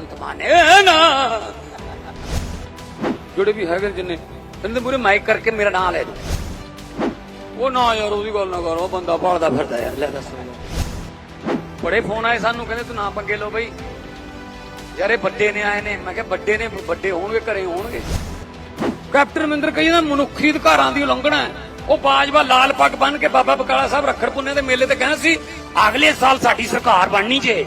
ਭਗਵੰਤ ਮਾਨ ਨਾ। ਜਿਹੜੇ ਵੀ ਹੈਗੇ ਜਿੰਨੇ ਇਹਨਾਂ ਦੇ ਮਾਈਕ ਕਰਕੇ ਮੇਰਾ ਨਾਂ ਲੈ ਦੋ ਉਹ ਨਾ ਯਾਰ, ਉਹਦੀ ਗੱਲ ਨਾ ਕਰੋ ਬੰਦਾ ਭਾਲਦਾ ਫਿਰਦਾ ਯਾਰ, ਲੈ ਦੱਸੋ। ਬੜੇ ਫੋਨ ਆਏ ਸਾਨੂੰ, ਕਹਿੰਦੇ ਤੂੰ ਨਾ ਪੰਗੇ ਲਓ ਬਈ। ਯਾਰ ਵੱਡੇ ਨੇ ਆਏ ਨੇ। ਮੈਂ ਕਿਹਾ, ਵੱਡੇ ਨੇ, ਵੱਡੇ ਹੋਣਗੇ, ਘਰੇ ਹੋਣਗੇ। ਕੈਪਟਨ ਅਮਰਿੰਦਰ ਕਹੀ ਮਨੁੱਖੀ ਅਧਿਕਾਰਾਂ ਦੀ ਉਲੰਘਣਾ ਹੈ। ਉਹ ਬਾਜਵਾ ਲਾਲ ਪੱਗ ਬੰਨ ਕੇ ਬਾਬਾ ਬਕਾਲਾ ਸਾਹਿਬ ਰੱਖੜ ਪੁੰਨੇ ਦੇ ਮੇਲੇ ਤੇ ਕਹਿੰਦਾ ਸੀ, ਅਗਲੇ ਸਾਲ ਸਾਡੀ ਸਰਕਾਰ ਬਣਨੀ ਜੇ।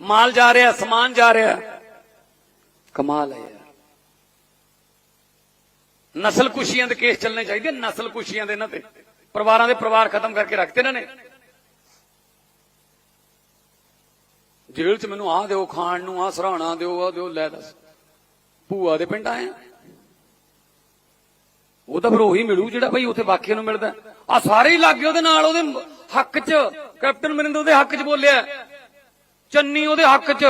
ਮਾਲ ਜਾ ਰਿਹਾ ਸਮਾਨ ਜਾ ਰਿਹਾ। ਕਮਾਲ ਹੈ ਯਾਰ। ਨਸਲ ਕੁਸ਼ੀਆਂ ਦੇ ਕੇਸ ਚੱਲਣੇ ਚਾਹੀਦੇ ਨਸਲ ਕੁਸ਼ੀਆਂ ਦੇ ਇਹਨਾਂ ਤੇ। ਪਰਿਵਾਰਾਂ ਦੇ ਪਰਿਵਾਰ ਖਤਮ ਕਰਕੇ ਰੱਖਤੇ ਇਹਨਾਂ ਨੇ। ਜੇਲ੍ਹ 'ਚ ਮੈਨੂੰ ਆਹ ਦਿਓ ਖਾਣ ਨੂੰ ਆਹ ਸਰਾਣਾ ਦਿਓ ਆਹ ਦਿਓ ਲੈ ਦੱਸ। ਭੂਆ ਦੇ ਪਿੰਡ ਆਏ ਉਹ ਤਾਂ ਫਿਰ ਉਹੀ ਮਿਲੂ ਜਿਹੜਾ ਬਈ ਉੱਥੇ ਬਾਕੀਆਂ ਨੂੰ ਮਿਲਦਾ। ਆ ਸਾਰੇ ਹੀ ਲੱਗੇ ਉਹਦੇ ਨਾਲ ਉਹਦੇ ਹੱਕ 'ਚ। ਕੈਪਟਨ ਮਰਿੰਦਰ ਉਹਦੇ ਹੱਕ 'ਚ ਬੋਲਿਆ। ਚੰਨੀ ਉਹਦੇ ਹੱਕ 'ਚ,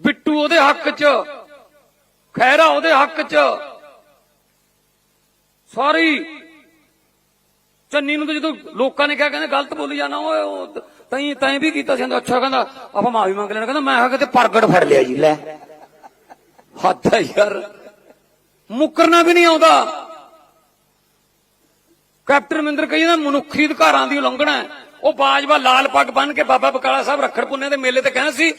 ਬਿੱਟੂ ਉਹਦੇ ਹੱਕ 'ਚ ਖੈਰਾ ਉਹਦੇ ਹੱਕ 'ਚ। ਸਾਰੀ ਚੰਨੀ ਨੂੰ ਤਾਂ ਜਦੋਂ ਲੋਕਾਂ ਨੇ ਕਿਹਾ, ਕਹਿੰਦੇ ਗਲਤ ਬੋਲੀ ਜਾਣਾ, ਓਏ, ਉਹ ਤੈਂ ਤੈਂ ਵੀ ਕੀਤਾ ਸੀ ਅੱਛਾ, ਕਹਿੰਦਾ, ਆਪਾਂ ਮਾਫੀ ਮੰਗ ਲੈਣਾ, ਕਹਿੰਦਾ, ਮੈਂ ਆ ਕਿਤੇ ਪ੍ਰਗਟ ਫੜ ਲਿਆ ਜੀ, ਲੈ। ਹੱਦ ਹੈ ਯਾਰ। ਮੁਕਰਨਾ ਵੀ ਨਹੀਂ ਆਉਂਦਾ। ਕੈਪਟਨ ਅਮਰਿੰਦਰ ਕਹੀ ਨਾ ਮਨੁੱਖੀ ਅਧਿਕਾਰਾਂ ਦੀ ਉਲੰਘਣਾ ਹੈ। ਉਹ ਬਾਜਵਾ ਲਾਲ ਪੱਗ ਬੰਨ ਕੇ ਬਾਬਾ ਬਕਾਲਾ ਸਾਹਿਬ ਰੱਖੜ ਪੁੰਨੇ ਦੇ ਮੇਲੇ ਤੇ ਕਹਿੰਦਾ ਸੀ,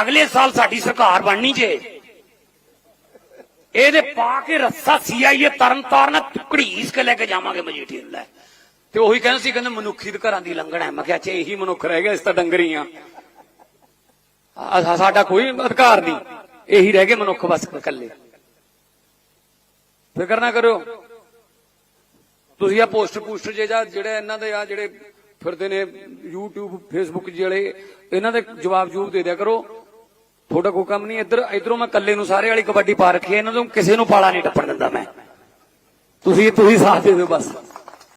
ਅਗਲੇ ਸਾਲ ਸਾਡੀ ਸਰਕਾਰ ਬਣਨੀ ਜੇ। ਇਹਦੇ ਪਾ ਕੇ ਰੱਸਾ ਸੀਆਈਏ ਤਰਨ ਤਾਰਨ ਕੇ ਲੈ ਕੇ ਜਾਵਾਂਗੇ ਮਜੀਠੀ ਲੈ। ਤੇ ਉਹੀ ਕਹਿੰਦਾ ਸੀ, ਕਹਿੰਦੇ ਮਨੁੱਖੀ ਅਧਿਕਾਰਾਂ ਦੀ ਉਲੰਘਣਾ ਹੈ। ਮੈਂ ਕਿਹਾ, ਅੱਛਾ, ਇਹੀ ਮਨੁੱਖ ਰਹਿ ਗਿਆ ਇਸ ਤਾਂ ਡੰਗਰੀ ਆ ਆ- ਸਾਡਾ ਕੋਈ ਅਧਿਕਾਰ ਨਹੀਂ। ਇਹੀ ਰਹਿ ਗਏ ਮਨੁੱਖ ਬਸ ਇਕੱਲੇ। ਫਿਕਰ ਨਾ ਕਰੋ ਤੁਸੀਂ ਆ ਪੋਸਟਰ ਪੋਸਟਰ ਜੇ ਜਾਂ ਜਿਹੜੇ ਇਹਨਾਂ ਦੇ ਆ ਜਿਹੜੇ ਫਿਰਦੇ ਨੇ YouTube, Facebook ਜਿਹੜੇ ਇਹਨਾਂ ਦੇ ਜਵਾਬ ਜੂਬ ਦੇ ਦਿਆ ਕਰੋ। ਤੁਹਾਡਾ ਕੋਈ ਕੰਮ ਨਹੀਂ, ਇੱਧਰ ਇਧਰੋਂ ਮੈਂ ਇਕੱਲੇ ਨੂੰ ਸਾਰੇ ਵਾਲੀ ਕਬੱਡੀ ਪਾ ਰੱਖੀ ਇਹਨਾਂ ਨੂੰ ਕਿਸੇ ਨੂੰ ਪਾਲਾ ਨਹੀਂ ਟੱਪਣ ਦਿੰਦਾ ਮੈਂ। ਤੁਸੀਂ ਤੁਸੀਂ ਸਾਥ ਦੇ ਦਿਓ ਬਸ।